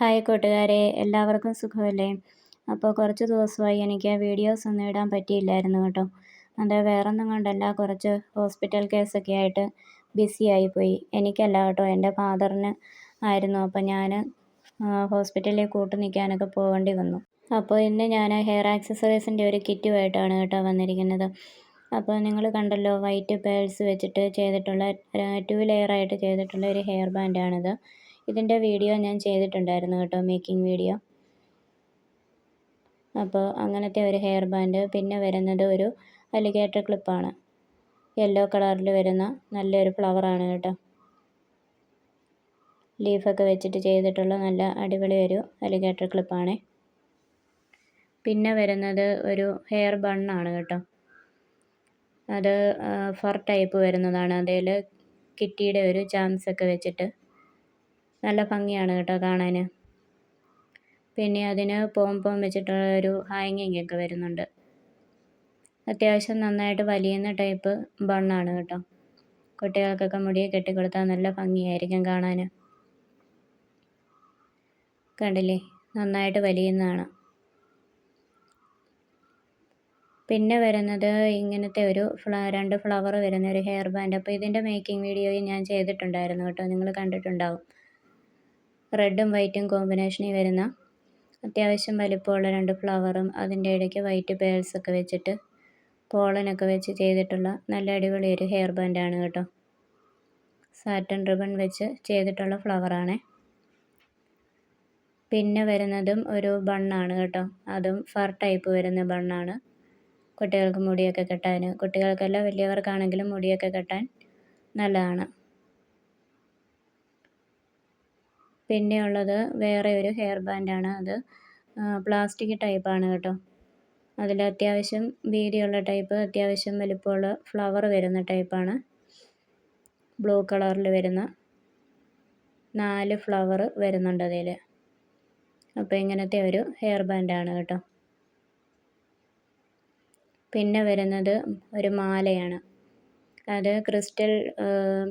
Hi കൂട്ടുകാരെ എല്ലാവർക്കും സുഖമല്ലേ? അപ്പോൾ കുറച്ച് ദിവസമായി എനിക്ക് വീഡിയോസ് ഒന്നും ഇടാൻ പറ്റിയില്ലായിരുന്നു കേട്ടോ. അത് വേറൊന്നും കൊണ്ടല്ല കുറച്ച് ഹോസ്പിറ്റൽ കേസൊക്കെ ആയിട്ട് ബിസി ആയിപ്പോയി എനിക്കല്ല കേട്ടോ എന്റെ ഫാദറിന് ആയിരുന്നു. അപ്പോൾ ഞാൻ ഹോസ്പിറ്റലിൽ കൂട്ടു നിൽക്കാനൊക്കെ പോകേണ്ടി വന്നു. അപ്പോൾ ഇന്ന് ഞാൻ ഹെയർ ആക്സസറീസിന്റെ ഒരു കിറ്റുമായിട്ടാണ് കേട്ടോ വന്നിരിക്കുന്നത്. അപ്പോൾ നിങ്ങൾ കണ്ടല്ലോ വൈറ്റ് പേൾസ് വെച്ചിട്ട് ചെയ്തിട്ടുള്ള ടു ലെയറായിട്ട് ചെയ്തിട്ടുള്ള ഒരു ഹെയർ ബാൻഡാണിത്. ഇതിന്റെ വീഡിയോ ഞാൻ ചെയ്തിട്ടുണ്ടായിരുന്നു കേട്ടോ മേക്കിംഗ് വീഡിയോ. അപ്പോൾ അങ്ങനത്തെ ഒരു ഹെയർ ബാൻഡ് പിന്നെ വരുന്നത് ഒരു അലിഗേറ്റർ ക്ലിപ്പാണ്. യെല്ലോ കളറിൽ വരുന്ന നല്ലൊരു ഫ്ലവറാണ് കേട്ടോ. ലീഫൊക്കെ വെച്ചിട്ട് ചെയ്തിട്ടുള്ള നല്ല അടിപൊളി ഒരു അലിഗേറ്റർ ക്ലിപ്പാണ്. പിന്നെ വരുന്നത് ഒരു ഹെയർ ബണ്ണാണ് കേട്ടോ. അത് ഫർ ടൈപ്പ് വരുന്നതാണ്. അതിൽ കിറ്റിയുടെ ഒരു ചാംസ് ഒക്കെ വെച്ചിട്ട് നല്ല ഭംഗിയാണ് കേട്ടോ കാണാൻ പിന്നെ അതിന് പോം വെച്ചിട്ടുള്ള ഒരു ഹാങ്ങിങ് ഒക്കെ വരുന്നുണ്ട്. അത്യാവശ്യം നന്നായിട്ട് വലിയുന്ന ടൈപ്പ് ബണ്ണാണ് കേട്ടോ. കുട്ടികൾക്കൊക്കെ മുടിയെ കെട്ടിക്കൊടുത്താൽ നല്ല ഭംഗിയായിരിക്കും കാണാൻ കണ്ടില്ലേ? നന്നായിട്ട് വലിയുന്നതാണ്. പിന്നെ വരുന്നത് ഇങ്ങനത്തെ ഒരു ഫ്ല രണ്ട് ഫ്ലവർ വരുന്ന ഒരു ഹെയർ ബാൻഡ്. അപ്പോൾ ഇതിന്റെ മേക്കിംഗ് വീഡിയോയും ഞാൻ ചെയ്തിട്ടുണ്ടായിരുന്നു കേട്ടോ. നിങ്ങൾ കണ്ടിട്ടുണ്ടാവും. റെഡും വൈറ്റും കോമ്പിനേഷനിൽ വരുന്ന അത്യാവശ്യം വലിപ്പമുള്ള രണ്ട് ഫ്ലവറും അതിന്റെ ഇടയ്ക്ക് വൈറ്റ് പേൾസൊക്കെ വെച്ചിട്ട് പോളനൊക്കെ വെച്ച് ചെയ്തിട്ടുള്ള നല്ല അടിപൊളി ഒരു ഹെയർ ബാൻഡാണ് കേട്ടോ. സാറ്റൻ റിബൺ വെച്ച് ചെയ്തിട്ടുള്ള ഫ്ലവറാണ് പിന്നെ വരുന്നതും ഒരു ബണ്ണാണ് കേട്ടോ. അതും ഫർ ടൈപ്പ് വരുന്ന ബണ്ണാണ്. കുട്ടികൾക്ക് മുടിയൊക്കെ കെട്ടാൻ കുട്ടികൾക്കല്ല വലിയവർക്കാണെങ്കിലും മുടിയൊക്കെ കെട്ടാൻ നല്ലതാണ്. പിന്നെ ഉള്ളത് വേറെ ഒരു ഹെയർ ബാൻഡാണ് അത്. പ്ലാസ്റ്റിക് ടൈപ്പാണ് കേട്ടോ. അതിൽ അത്യാവശ്യം വീതിയുള്ള ടൈപ്പ് അത്യാവശ്യം വലിപ്പമുള്ള ഫ്ലവർ വരുന്ന ടൈപ്പാണ് ബ്ലൂ കളറിൽ വരുന്ന നാല് ഫ്ലവർ വരുന്നുണ്ട് അതിൽ. അപ്പോൾ ഇങ്ങനത്തെ ഒരു ഹെയർ ബാൻഡാണ് കേട്ടോ. പിന്നെ വരുന്നത് ഒരു മാലയാണ്. അത് ക്രിസ്റ്റൽ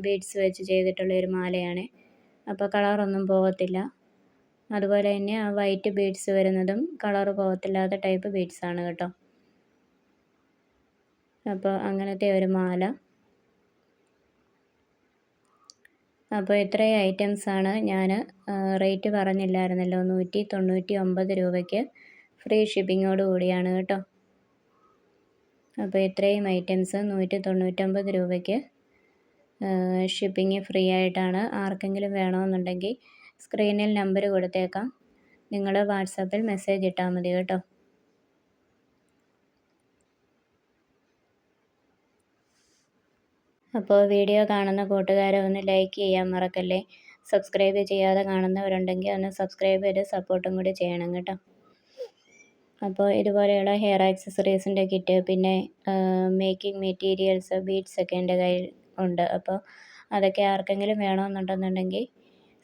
ബീഡ്സ് വെച്ച് ചെയ്തിട്ടുള്ള ഒരു മാലയാണ്. അപ്പോൾ കളറൊന്നും പോകത്തില്ല. അതുപോലെ തന്നെ ആ വൈറ്റ് ബീഡ്സ് വരുന്നതും കളർ പോകത്തില്ലാത്ത ടൈപ്പ് ബീഡ്സ് ആണ് കേട്ടോ. അപ്പോൾ അങ്ങനത്തെ ഒരു മാല. അപ്പോൾ ഇത്രയും ഐറ്റംസാണ് ഞാൻ റേറ്റ് പറഞ്ഞില്ലായിരുന്നല്ലോ നൂറ്റി തൊണ്ണൂറ്റി ഒമ്പത് രൂപയ്ക്ക് ഫ്രീ ഷിപ്പിങ്ങോട് കൂടിയാണ് കേട്ടോ. അപ്പോൾ ഇത്രയും ഐറ്റംസ് നൂറ്റി തൊണ്ണൂറ്റൊമ്പത് രൂപയ്ക്ക് ഷിപ്പിംഗ് ഫ്രീ ആയിട്ടാണ് ആർക്കെങ്കിലും വേണമെന്നുണ്ടെങ്കിൽ സ്ക്രീനിൽ നമ്പർ കൊടുത്തേക്കാം. നിങ്ങൾ വാട്സാപ്പിൽ മെസ്സേജ് ഇട്ടാൽ മതി കേട്ടോ. അപ്പോൾ വീഡിയോ കാണുന്ന കൂട്ടുകാരെ ഒന്ന് ലൈക്ക് ചെയ്യാൻ മറക്കല്ലേ? സബ്സ്ക്രൈബ് ചെയ്യാതെ കാണുന്നവരുണ്ടെങ്കിൽ ഒന്ന് സബ്സ്ക്രൈബ് ചെയ്ത് സപ്പോർട്ടും കൂടി ചെയ്യണം കേട്ടോ. അപ്പോൾ ഇതുപോലെയുള്ള ഹെയർ ആക്സസറീസിന്റെ കിറ്റ് പിന്നെ മേക്കിംഗ് മെറ്റീരിയൽസ് ബീഡ്സ് ഒക്കെ എന്റെ കയ്യിൽ ഉണ്ട്. അപ്പോൾ അതൊക്കെ ആർക്കെങ്കിലും വേണമെന്നുണ്ടെന്നുണ്ടെങ്കിൽ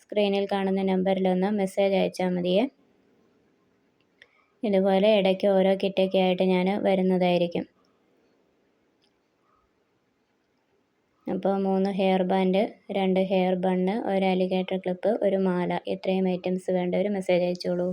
സ്ക്രീനിൽ കാണുന്ന നമ്പറിലൊന്ന് മെസ്സേജ് അയച്ചാൽ മതിയേ. ഇതുപോലെ ഇടയ്ക്ക് ഓരോ കിറ്റൊക്കെ ആയിട്ട് ഞാൻ വരുന്നതായിരിക്കും. അപ്പോൾ മൂന്ന് ഹെയർ ബാൻഡ് രണ്ട് ഹെയർ ബണ്ണ് ഒരു അലിഗേറ്റർ ക്ലിപ്പ് ഒരു മാല ഇത്രയും ഐറ്റംസ് ഒരു മെസ്സേജ് അയച്ചോളൂ.